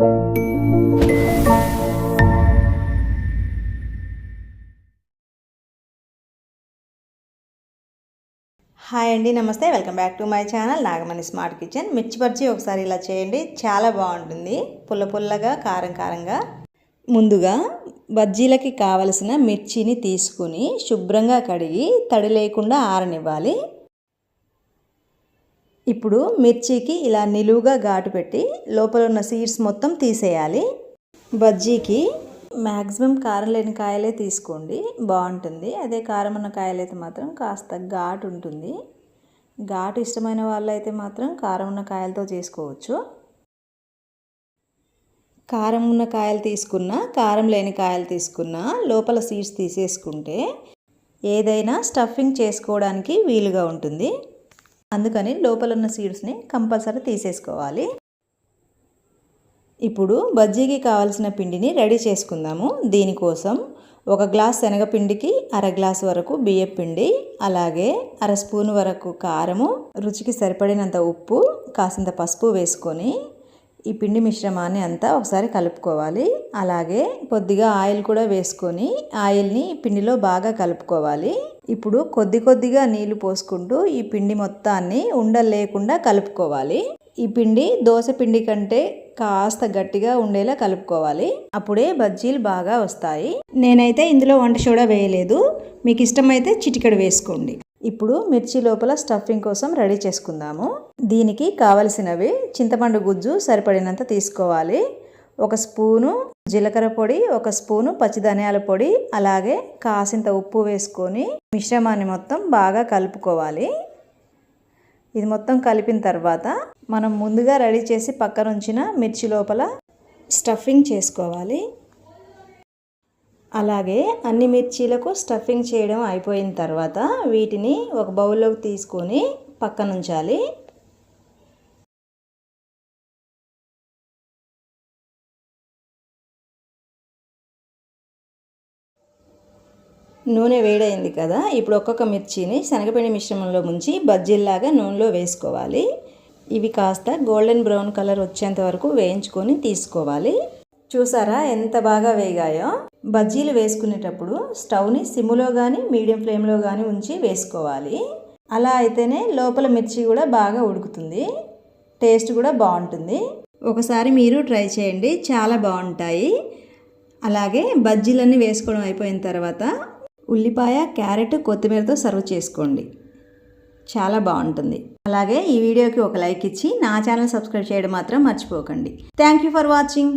Hi అండి నమస్తే. Welcome back to my channel Nagamani smart kitchen. Mirchi bajji ఒకసారి ఇలా చేయండి. చాలా బాగుంటుంది. పుల్ల పుల్లగా కారం కారంగా. ముందుగా బజ్జీలకి కావలసిన మిర్చిని తీసుకుని శుభ్రంగా కడిగి తడి లేకుండా ఆరనివ్వాలి. ఇప్పుడు మిర్చికి ఇలా నిలువుగా ఘాటు పెట్టి లోపల ఉన్న సీడ్స్ మొత్తం తీసేయాలి. బజ్జీకి మ్యాక్సిమం కారం లేని కాయలే తీసుకోండి. బాగుంటుంది. అదే కారం ఉన్న కాయలైతే మాత్రం కాస్త ఘాటు ఉంటుంది. ఘాటు ఇష్టమైన వాళ్ళైతే మాత్రం కారం ఉన్న కాయలతో చేసుకోవచ్చు. కారం ఉన్న కాయలు తీసుకున్నా కారం లేని కాయలు తీసుకున్నా లోపల సీడ్స్ తీసేసుకుంటే ఏదైనా స్టఫింగ్ చేసుకోవడానికి వీలుగా ఉంటుంది. అందుకని లోపల ఉన్న సీడ్స్ని కంపల్సరీ తీసేసుకోవాలి. ఇప్పుడు బజ్జీకి కావాల్సిన పిండిని రెడీ చేసుకుందాము. దీనికోసం ఒక గ్లాస్ శనగపిండికి అర గ్లాస్ వరకు బియ్యం పిండి అలాగే అర స్పూన్ వరకు కారము రుచికి సరిపడినంత ఉప్పు కాసింత పసుపు వేసుకొని ఈ పిండి మిశ్రమాన్ని అంతా ఒకసారి కలుపుకోవాలి. అలాగే కొద్దిగా ఆయిల్ కూడా వేసుకొని ఆయిల్ని పిండిలో బాగా కలుపుకోవాలి. ఇప్పుడు కొద్ది కొద్దిగా నీళ్ళు పోసుకుంటూ ఈ పిండి మొత్తాన్ని ఉండలు లేకుండా కలుపుకోవాలి. ఈ పిండి దోశ పిండి కంటే కాస్త గట్టిగా ఉండేలా కలుపుకోవాలి. అప్పుడే బజ్జీలు బాగా వస్తాయి. నేనైతే ఇందులో వంట సోడా వేయలేదు. మీకు ఇష్టమైతే చిటికెడు వేసుకోండి. ఇప్పుడు మిర్చి లోపల స్టఫింగ్ కోసం రెడీ చేసుకుందాము. దీనికి కావలసినవి చింతపండు గుజ్జు సరిపడినంత తీసుకోవాలి. ఒక స్పూను జీలకర్ర పొడి ఒక స్పూను పచ్చిధనియాల పొడి అలాగే కాసింత ఉప్పు వేసుకొని మిశ్రమాన్ని మొత్తం బాగా కలుపుకోవాలి. ఇది మొత్తం కలిపిన తర్వాత మనం ముందుగా రెడీ చేసి పక్కన ఉంచిన మిర్చి లోపల స్టఫింగ్ చేసుకోవాలి. అలాగే అన్ని మిర్చీలకు స్టఫింగ్ చేయడం అయిపోయిన తర్వాత వీటిని ఒక బౌల్లోకి తీసుకొని పక్కనుంచాలి నూనె వేడైంది కదా ఇప్పుడు ఒక్కొక్క మిర్చిని శనగపిండి మిశ్రమంలో ముంచి బజ్జీల్లాగా నూనెలో వేసుకోవాలి. ఇవి కాస్త గోల్డెన్ బ్రౌన్ కలర్ వచ్చేంత వరకు వేయించుకొని తీసుకోవాలి. చూసారా ఎంత బాగా వేగాయో? బజ్జీలు వేసుకునేటప్పుడు స్టవ్ని సిమ్లో కానీ మీడియం ఫ్లేమ్లో కానీ ఉంచి వేసుకోవాలి. అలా అయితేనే లోపల మిర్చి కూడా బాగా ఉడుకుతుంది. టేస్ట్ కూడా బాగుంటుంది. ఒకసారి మీరు ట్రై చేయండి చాలా బాగుంటాయి. అలాగే బజ్జీలన్నీ వేసుకోవడం అయిపోయిన తర్వాత ఉల్లిపాయ క్యారెట్ కొత్తిమీరతో సర్వ్ చేసుకోండి. చాలా బాగుంటుంది. అలాగే ఈ వీడియోకి ఒక లైక్ ఇచ్చి నా ఛానల్ సబ్స్క్రైబ్ చేయడం మాత్రం మర్చిపోకండి. Thank you for watching.